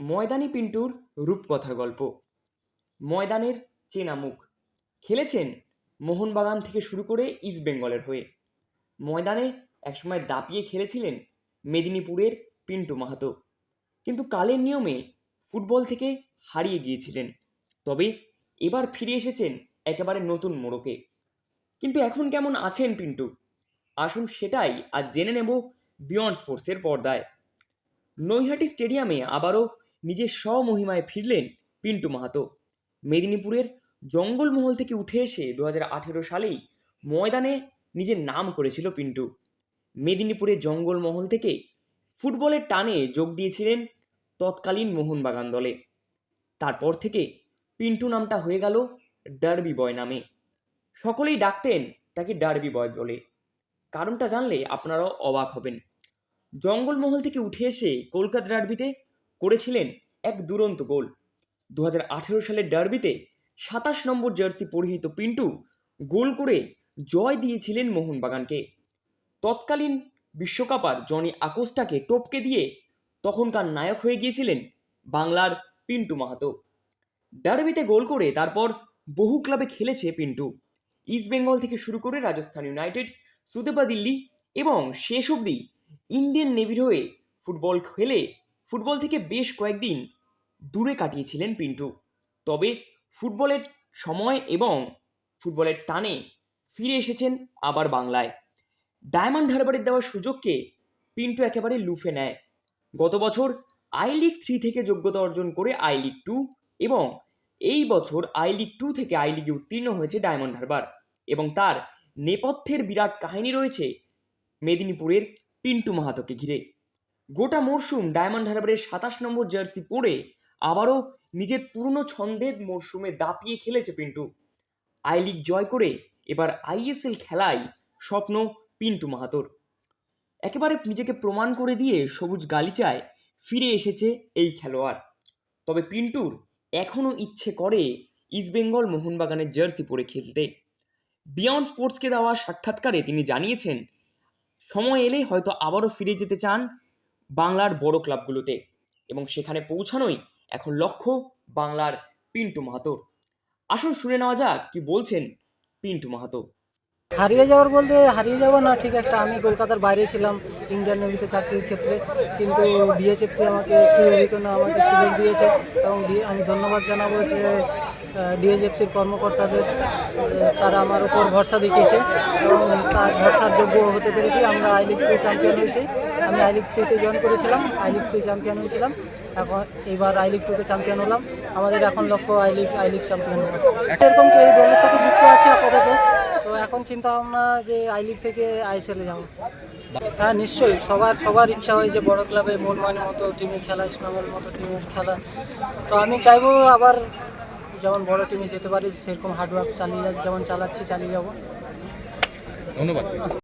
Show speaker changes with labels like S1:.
S1: ময়দানি পিন্টুর রূপকথা গল্প। ময়দানের চেনা মুখ খেলেছেন মোহনবাগান থেকে শুরু করে ইস্ট বেঙ্গলের হয়ে। ময়দানে একসময় দাপিয়ে খেলেছিলেন মেদিনীপুরের পিন্টু মাহাতো। কিন্তু কালের নিয়মে ফুটবল থেকে হারিয়ে গিয়েছিলেন। তবে এবার ফিরে এসেছেন একেবারে নতুন মোড়কে। কিন্তু এখন কেমন আছেন পিন্টু? আসুন সেটাই আজ জেনে নেব বিয়ন্ড স্পোর্টসের পর্দায়। নৈহাটি স্টেডিয়ামে আবারও নিজের স্বমহিমায় ফিরলেন পিন্টু মাহাতো। মেদিনীপুরের জঙ্গলমহল থেকে উঠে এসে দু আঠেরো সালেই ময়দানে নিজের নাম করেছিল পিন্টু। মেদিনীপুরের জঙ্গলমহল থেকে ফুটবলের টানে যোগ দিয়েছিলেন তৎকালীন মোহনবাগান দলে। তারপর থেকে পিন্টু নামটা হয়ে গেল ডার্বি বয় নামে। সকলেই ডাকতেন তাকে ডার্বি বয় বলে। কারণটা জানলে আপনারাও অবাক হবেন। জঙ্গলমহল থেকে উঠে এসে কলকাতা ডার্বিতে করেছিলেন এক দুরন্ত গোল। দু সালের ডার্বিতে সাতাশ নম্বর জার্সি পরিহিত পিন্টু গোল করে জয় দিয়েছিলেন মোহনবাগানকে। তৎকালীন বিশ্বকাপার জনি আকোস্টাকে টপকে দিয়ে তখনকার নায়ক হয়ে গিয়েছিলেন বাংলার পিন্টু মাহাতো। ডার্বিতে গোল করে তারপর বহু ক্লাবে খেলেছে পিন্টু। ইস্ট বেঙ্গল থেকে শুরু করে রাজস্থান ইউনাইটেড, সুদেপা দিল্লি এবং শেষ অবধি ইন্ডিয়ান নেভির হয়ে ফুটবল খেলে ফুটবল থেকে বেশ কয়েকদিন দূরে কাটিয়েছিলেন পিন্টু। তবে ফুটবলের সময় এবং ফুটবলের টানে ফিরে এসেছেন আবার বাংলায়। ডায়মন্ড হারবারের দেওয়া সুযোগকে পিন্টু একেবারে লুফে নেয়। গত বছর আই লিগ থ্রি থেকে যোগ্যতা অর্জন করে আই লিগ টু এবং এই বছর আই লিগ টু থেকে আই লিগে উত্তীর্ণ হয়েছে ডায়মন্ড হারবার এবং তার নেপথ্যের বিরাট কাহিনী রয়েছে মেদিনীপুরের পিন্টু মাহাতোকে ঘিরে। গোটা মরশুম ডায়মন্ড হারবারের সাতাশ নম্বর জার্সি পরে আবারও নিজের পুরনো ছন্দের মরশুমে দাপিয়ে খেলেছে পিন্টু। আই লিগ জয় করে এবার আইএসএল খেলায় স্বপ্ন পিন্টু মাহাতোর। একেবারে নিজেকে প্রমাণ করে দিয়ে সবুজ গালিচায় ফিরে এসেছে এই খেলোয়াড়। তবে পিন্টুর এখনও ইচ্ছে করে ইস্টবেঙ্গল মোহনবাগানের জার্সি পরে খেলতে। বিয়ন্ড স্পোর্টসকে দেওয়া সাক্ষাৎকারে তিনি জানিয়েছেন, সময় এলে হয়তো আবারও ফিরে যেতে চান বাংলার বড় ক্লাবগুলোতে এবং সেখানে পৌঁছানোই এখন লক্ষ্য বাংলার পিন্টু মাহাতোর আসুন শুনে নেওয়া যাক কি বলছেন পিন্টু মাহাতো।
S2: হারিয়ে যাওয়ার বলতে হারিয়ে যাওয়া না, ঠিক একটা আমি কলকাতার বাইরে ছিলাম, ইন্ডিয়ান নেভিতে চাকরির ক্ষেত্রে। কিন্তু বিএসএফসি আমাকে অভিজ্ঞতা আমাকে সুযোগ দিয়েছে এবং আমি ধন্যবাদ জানাব যে ডিএসএফসির কর্মকর্তাদের তারা আমার উপর ভরসা দেখিয়েছে এবং তার ভরসার যোগ্য হতে পেরেছি। আমরা আই লিগ থ্রি চ্যাম্পিয়ন হয়েছি। আমি আই লিগ থ্রিতে জয়েন করেছিলাম, আই লিগ থ্রি চ্যাম্পিয়ন হয়েছিলাম। এখন এইবার আই লিগ টুতে চ্যাম্পিয়ন হলাম। আমাদের এখন লক্ষ্য I league I league champion হওয়া। এরকম এই দলের সাথে যুক্ত আছে আপাতত? তো এখন চিন্তা ভাবনা যে আই লিগ থেকে আইএসএলে যাব। হ্যাঁ নিশ্চয়ই। সবার সবার ইচ্ছা হয় যে বড় ক্লাবে মোহনবাগানের মতো টিমে খেলা ইসলামের মতো টিমের খেলা। তো আমি চাইব আবার যেমন বড় টিমে যেতে পারি সেরকম হার্ডওয়ার্ক চালিয়ে যেমন চালাচ্ছি চালিয়ে যাব।
S3: ধন্যবাদ।